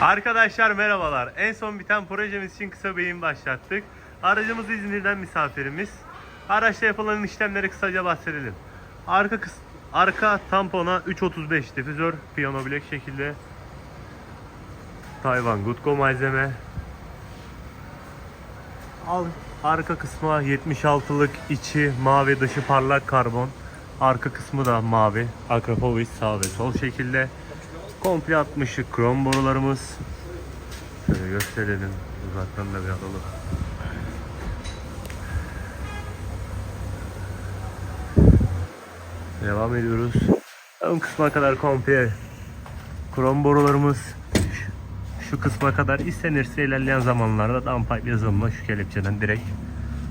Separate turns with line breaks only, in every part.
Arkadaşlar merhabalar. En son biten projemiz için kısa beyin başlattık. Aracımız İzmir'den misafirimiz. Araçta yapılan işlemleri kısaca bahsedelim. Arka kıs arka tampona 335 difüzör, piyano bilek şekilde. Tayvan Goodgo malzeme. Al arka kısma 76'lık içi mavi dışı parlak karbon. Arka kısmı da mavi. Akrapovic sağ ve sol şekilde. Komple 60'lık krom borularımız. Şöyle gösterelim. Uzaktan da bir alalım. Devam ediyoruz. Ön kısma kadar komple krom borularımız. Şu- kısma kadar istenirse ilerleyen zamanlarda downpipe yazılımla şu kelepçeden direkt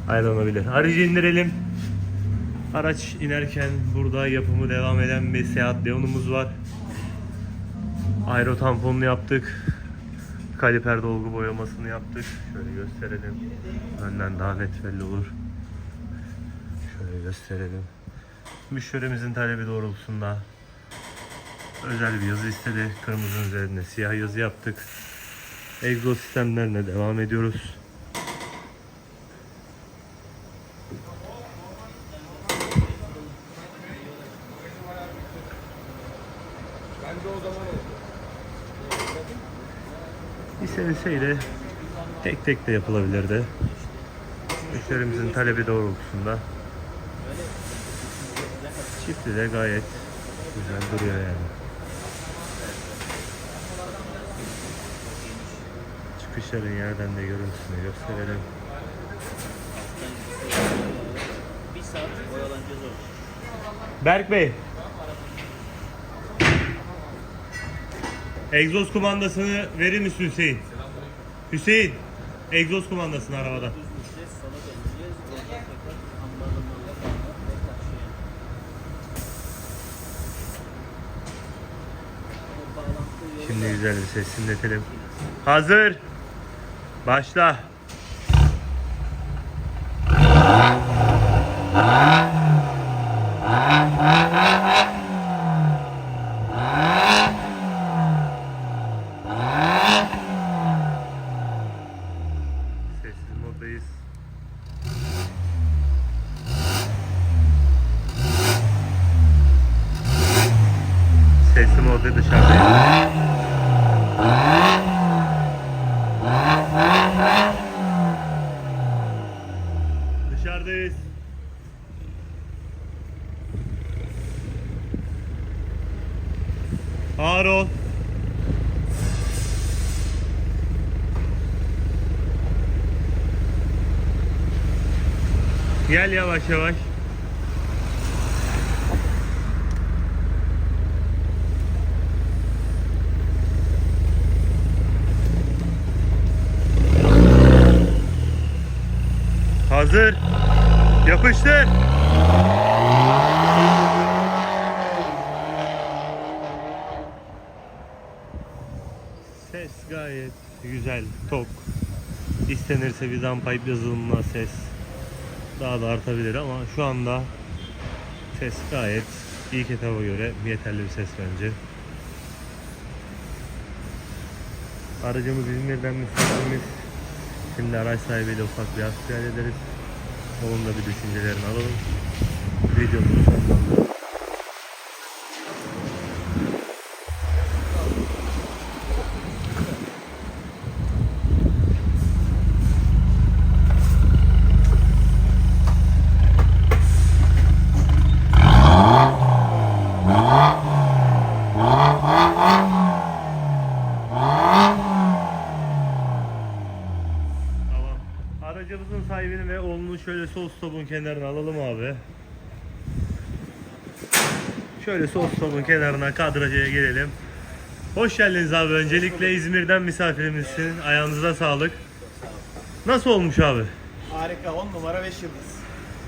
ayrılabilir. Aracı indirelim. Araç inerken burada yapımı devam eden bir Seat Leon'umuz var. Aero tamponunu yaptık. Kaliper dolgu boyamasını yaptık. Şöyle gösterelim. Önden daha net belli olur. Şöyle gösterelim. Müşterimizin talebi doğrultusunda özel bir yazı istedi. Kırmızının üzerinde siyah yazı yaptık. Egzoz sistemlerine devam ediyoruz. İstenilseydi tek tek de yapılabilirdi. Müşterimizin talebi doğrultusunda çiftli de gayet güzel duruyor yani. Çıkışların yerden de görüntüsünü gösterelim. Berk Bey. Egzoz kumandasını verir misin Hüseyin? Hüseyin. Egzoz kumandasını
yolu
Şimdi güzel bir ses dinletelim. Hazır. Başla. Sessiz moddayız. Sesli modda dışarıdayız. Dışarıdayız. Ağır ol. Gel yavaş yavaş. Hazır. Yapıştır. Ses gayet güzel, tok. İstenirse bir downpipe yazılımla ses daha da artabilir ama şu anda ses gayet ilk etaba göre yeterli bir ses bence. Aracımız İzmir'den misafirimiz. Şimdi araç sahibiyle ufak bir hasbihal ederiz. Onun da bir düşüncelerini alalım. Videomuzu sonlandıralım. Aracımızın sahibini ve oğlunu şöyle sol stopun kenarına alalım abi. Şöyle sol stopun kenarına kadraja gelelim. Hoş geldiniz abi. Öncelikle İzmir'den misafirimizsin. Ayağınıza sağlık. Nasıl olmuş abi?
Harika 10 numara 5 yıldız.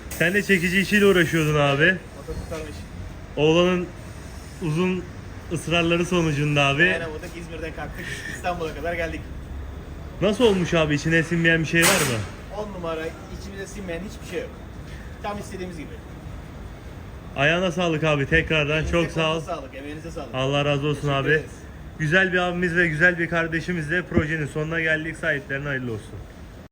Sen de çekici işiyle uğraşıyordun abi.
Kurtarmış.
Oğlanın uzun ısrarları sonucunda abi.
Dayanamadık İzmir'den kalktık İstanbul'a kadar geldik.
Nasıl olmuş abi? İçine sinmeyen bir şey var mı?
10 numara içimize sinmeyen hiçbir şey yok. Tam istediğimiz gibi.
Ayağına sağlık abi tekrardan. Çok
Elinize
sağ ol.
kolunuza Sağlık, emeğinize sağlık.
Allah razı olsun
Teşekkür
abi.
ederiz.
Güzel bir abimiz ve güzel bir kardeşimizle projenin sonuna geldik. Sahiplerine hayırlı olsun.